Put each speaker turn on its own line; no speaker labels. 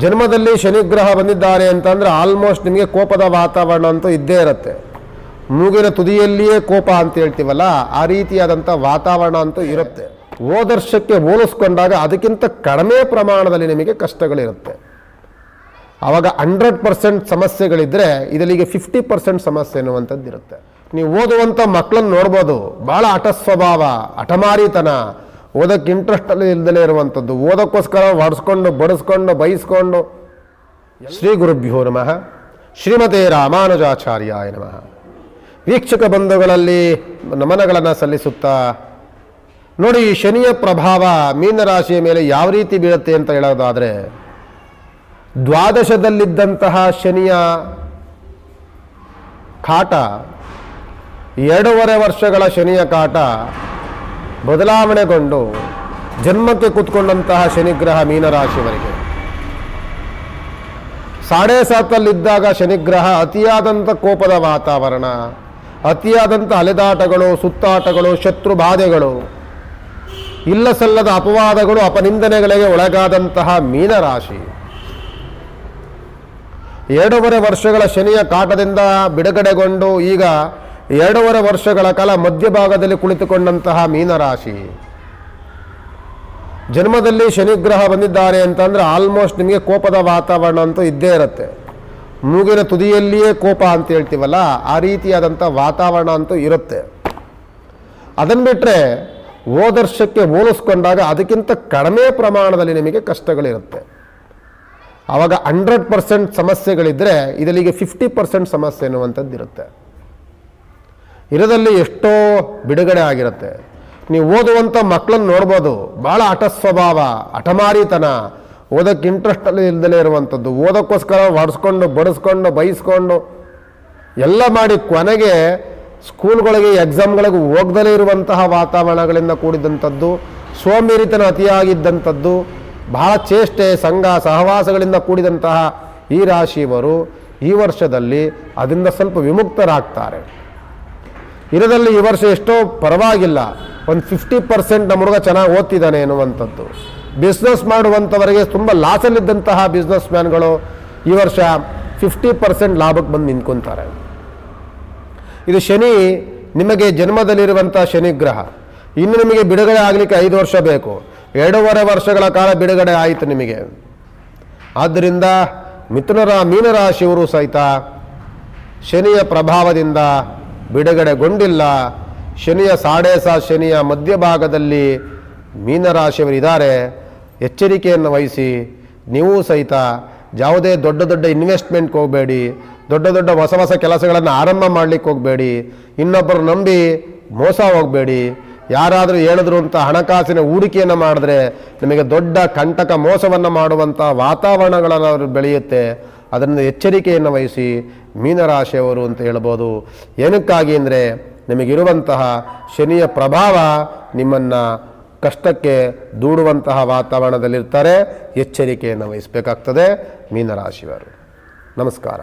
ಜನ್ಮದಲ್ಲಿ ಶನಿಗ್ರಹ ಬಂದಿದ್ದಾರೆ ಅಂತಂದರೆ ಆಲ್ಮೋಸ್ಟ್ ನಿಮಗೆ ಕೋಪದ ವಾತಾವರಣ ಅಂತೂ ಇದ್ದೇ ಇರುತ್ತೆ. ಮೂಗಿನ ತುದಿಯಲ್ಲಿಯೇ ಕೋಪ ಅಂತ ಹೇಳ್ತೀವಲ್ಲ, ಆ ರೀತಿಯಾದಂಥ ವಾತಾವರಣ ಅಂತೂ ಇರುತ್ತೆ. ಓದರ್ಶಕ್ಕೆ ಹೋಲಿಸ್ಕೊಂಡಾಗ ಅದಕ್ಕಿಂತ ಕಡಿಮೆ ಪ್ರಮಾಣದಲ್ಲಿ ನಿಮಗೆ ಕಷ್ಟಗಳಿರುತ್ತೆ. ಆವಾಗ ಹಂಡ್ರೆಡ್ ಪರ್ಸೆಂಟ್ ಸಮಸ್ಯೆಗಳಿದ್ದರೆ ಇದರಲ್ಲಿಗೆ ಫಿಫ್ಟಿ ಪರ್ಸೆಂಟ್ ಸಮಸ್ಯೆ ಅನ್ನುವಂಥದ್ದು ಇರುತ್ತೆ ನೀವು ಓದುವಂಥ ಮಕ್ಕಳನ್ನು ನೋಡ್ಬೋದು, ಭಾಳ ಹಠ ಸ್ವಭಾವ ಹಠಮಾರಿತನ ಓದೋಕ್ಕೆ ಇಂಟ್ರೆಸ್ಟ್ ಅಲ್ಲಿ ಇಲ್ದಲೇ ಇರುವಂಥದ್ದು. ಓದೋಕ್ಕೋಸ್ಕರ ಹೊಡೆಸ್ಕೊಂಡು, ಬಡಿಸ್ಕೊಂಡು ಬಯಸ್ಕೊಂಡು ಶ್ರೀ ಗುರುಭ್ಯೋ ನಮಃ. ಶ್ರೀಮತೆ ರಾಮಾನುಜಾಚಾರ್ಯಾಯ ನಮಃ. ವೀಕ್ಷಕ ಬಂಧುಗಳಲ್ಲಿ ನಮನಗಳನ್ನು ಸಲ್ಲಿಸುತ್ತಾ, ನೋಡಿ, ಶನಿಯ ಪ್ರಭಾವ ಮೀನರಾಶಿಯ ಮೇಲೆ ಯಾವ ರೀತಿ ಬೀಳುತ್ತೆ ಅಂತ ಹೇಳೋದಾದರೆ, ದ್ವಾದಶದಲ್ಲಿದ್ದಂತಹ ಶನಿಯ ಕಾಟ, ಎರಡೂವರೆ ವರ್ಷಗಳ ಶನಿಯ ಕಾಟ ಬದಲಾವಣೆಗೊಂಡು ಜನ್ಮಕ್ಕೆ ಕೂತ್ಕೊಂಡಂತಹ ಶನಿಗ್ರಹ ಮೀನರಾಶಿಯವರಿಗೆ. ಸಾಡೆ ಸಾತಲ್ಲಿದ್ದಾಗ ಶನಿಗ್ರಹ ಅತಿಯಾದಂಥ ಕೋಪದ ವಾತಾವರಣ ಅತಿಯಾದಂಥ ಅಲೆದಾಟಗಳು, ಸುತ್ತಾಟಗಳು, ಶತ್ರು ಬಾಧೆಗಳು ಇಲ್ಲ ಸಲ್ಲದ ಅಪವಾದಗಳು ಅಪನಿಂದನೆಗಳಿಗೆ ಒಳಗಾದಂತಹ ಮೀನರಾಶಿ. ಎರಡೂವರೆ ವರ್ಷಗಳ ಶನಿಯ ಕಾಟದಿಂದ ಬಿಡುಗಡೆಗೊಂಡು ಈಗ ಎರಡೂವರೆ ವರ್ಷಗಳ ಕಾಲ ಮಧ್ಯಭಾಗದಲ್ಲಿ ಕುಳಿತುಕೊಂಡಂತಹ ಮೀನರಾಶಿ. ಜನ್ಮದಲ್ಲಿ ಶನಿಗ್ರಹ ಬಂದಿದ್ದಾರೆ ಅಂತಂದರೆ ಆಲ್ಮೋಸ್ಟ್ ನಿಮಗೆ ಕೋಪದ ವಾತಾವರಣ ಅಂತೂ ಇದ್ದೇ ಇರುತ್ತೆ. ಮೂಗಿನ ತುದಿಯಲ್ಲಿಯೇ ಕೋಪ ಅಂತ ಹೇಳ್ತೀವಲ್ಲ, ಆ ರೀತಿಯಾದಂಥ ವಾತಾವರಣ ಅಂತೂ ಇರುತ್ತೆ. ಅದನ್ನು ಬಿಟ್ಟರೆ ಓದರ್ಶಕ್ಕೆ ಹೋಲಿಸ್ಕೊಂಡಾಗ ಅದಕ್ಕಿಂತ ಕಡಿಮೆ ಪ್ರಮಾಣದಲ್ಲಿ ನಿಮಗೆ ಕಷ್ಟಗಳಿರುತ್ತೆ. ಆವಾಗ ಹಂಡ್ರೆಡ್ ಪರ್ಸೆಂಟ್ ಸಮಸ್ಯೆಗಳಿದ್ದರೆ ಇದರಲ್ಲಿಗೆ ಫಿಫ್ಟಿ ಪರ್ಸೆಂಟ್ ಸಮಸ್ಯೆ ಅನ್ನುವಂಥದ್ದು ಇರುತ್ತೆ ಇರೋದಲ್ಲಿ ಎಷ್ಟೋ ಬಿಡುಗಡೆ ಆಗಿರುತ್ತೆ. ನೀವು ಓದುವಂಥ ಮಕ್ಕಳನ್ನು ನೋಡ್ಬೋದು. ಭಾಳ ಹಠ ಸ್ವಭಾವ, ಹಠಮಾರಿತನ. ಓದೋಕ್ಕೆ ಇಂಟ್ರೆಸ್ಟಲ್ಲಿ ಇಲ್ದಲೇ ಇರುವಂಥದ್ದು. ಓದೋಕ್ಕೋಸ್ಕರ ಹೊಡೆಸ್ಕೊಂಡು, ಬಡಿಸ್ಕೊಂಡು, ಬೈಸ್ಕೊಂಡು, ಎಲ್ಲ ಮಾಡಿ ಕೊನೆಗೆ ಸ್ಕೂಲ್ಗಳಿಗೆ ಎಕ್ಸಾಮ್ಗಳಿಗೆ ಹೋಗ್ದಲೇ ಇರುವಂತಹ ವಾತಾವರಣಗಳಿಂದ ಕೂಡಿದಂಥದ್ದು ಸೋಮೇರಿತನ ಅತಿಯಾಗಿದ್ದಂಥದ್ದು ಬಹಳ ಚೇಷ್ಟೆ, ಸಂಘ, ಸಹವಾಸಗಳಿಂದ ಕೂಡಿದಂತಹ ಈ ರಾಶಿಯವರು ಈ ವರ್ಷದಲ್ಲಿ ಅದರಿಂದ ಸ್ವಲ್ಪ ವಿಮುಕ್ತರಾಗ್ತಾರೆ. ಇರೋದಲ್ಲಿ ಈ ವರ್ಷ ಎಷ್ಟೋ ಪರವಾಗಿಲ್ಲ. ಒಂದು ಫಿಫ್ಟಿ ಪರ್ಸೆಂಟ್ ನಮ್ಮ ಹುಡುಗ ಚೆನ್ನಾಗಿ ಓದ್ತಿದ್ದಾನೆ ಎನ್ನುವಂಥದ್ದು. ಬಿಸ್ನೆಸ್ ಮಾಡುವಂಥವರಿಗೆ ತುಂಬ ಲಾಸಲ್ಲಿದ್ದಂತಹ ಬಿಸ್ನೆಸ್ ಮ್ಯಾನ್ಗಳು ಈ ವರ್ಷ ಫಿಫ್ಟಿ ಪರ್ಸೆಂಟ್ ಲಾಭಕ್ಕೆ ಬಂದು ನಿಂತ್ಕೊತಾರೆ. ಇದು ಶನಿ, ನಿಮಗೆ ಜನ್ಮದಲ್ಲಿರುವಂಥ ಶನಿಗ್ರಹ. ಇನ್ನು ನಿಮಗೆ ಬಿಡುಗಡೆ ಆಗಲಿಕ್ಕೆ ಐದು ವರ್ಷ ಬೇಕು. ಎರಡೂವರೆ ವರ್ಷಗಳ ಕಾಲ ಬಿಡುಗಡೆ ಆಯಿತು ನಿಮಗೆ. ಆದ್ದರಿಂದ ಮಿಥುನರ ಮೀನರಾಶಿಯವರು ಸಹಿತ ಶನಿಯ ಪ್ರಭಾವದಿಂದ ಬಿಡುಗಡೆಗೊಂಡಿಲ್ಲ. ಶನಿಯ ಸಾಡೆ ಸಾ ಶನಿಯ ಮಧ್ಯಭಾಗದಲ್ಲಿ ಮೀನರಾಶಿಯವರಿದ್ದಾರೆ. ಎಚ್ಚರಿಕೆಯನ್ನು ವಹಿಸಿ. ನೀವು ಸಹಿತ ಯಾವುದೇ ದೊಡ್ಡ ದೊಡ್ಡ ಇನ್ವೆಸ್ಟ್ಮೆಂಟ್ಗೆ ಹೋಗಬೇಡಿ. ದೊಡ್ಡ ದೊಡ್ಡ ಹೊಸ ಹೊಸ ಕೆಲಸಗಳನ್ನು ಆರಂಭ ಮಾಡಲಿಕ್ಕೆ ಹೋಗಬೇಡಿ. ಇನ್ನೊಬ್ಬರು ನಂಬಿ ಮೋಸ ಹೋಗಬೇಡಿ. ಯಾರಾದರೂ ಹೇಳಿದ್ರು ಅಂತ ಹಣಕಾಸಿನ ಹೂಡಿಕೆಯನ್ನು ಮಾಡಿದ್ರೆ ನಿಮಗೆ ದೊಡ್ಡ ಕಂಟಕ ಮೋಸವನ್ನು ಮಾಡುವಂಥ ವಾತಾವರಣಗಳನ್ನು ಅವರು ಬೆಳೆಯುತ್ತೆ. ಅದರಿಂದ ಎಚ್ಚರಿಕೆಯನ್ನು ವಹಿಸಿ ಮೀನರಾಶಿಯವರು ಅಂತ ಹೇಳ್ಬೋದು. ಏನಕ್ಕಾಗಿ ಅಂದರೆ ನಿಮಗಿರುವಂತಹ ಶನಿಯ ಪ್ರಭಾವ ನಿಮ್ಮನ್ನು ಕಷ್ಟಕ್ಕೆ ದೂಡುವಂತಹ ವಾತಾವರಣದಲ್ಲಿರ್ತಾರೆ. ಎಚ್ಚರಿಕೆಯನ್ನು ವಹಿಸಬೇಕಾಗ್ತದೆ ಮೀನರಾಶಿಯವರು. ನಮಸ್ಕಾರ.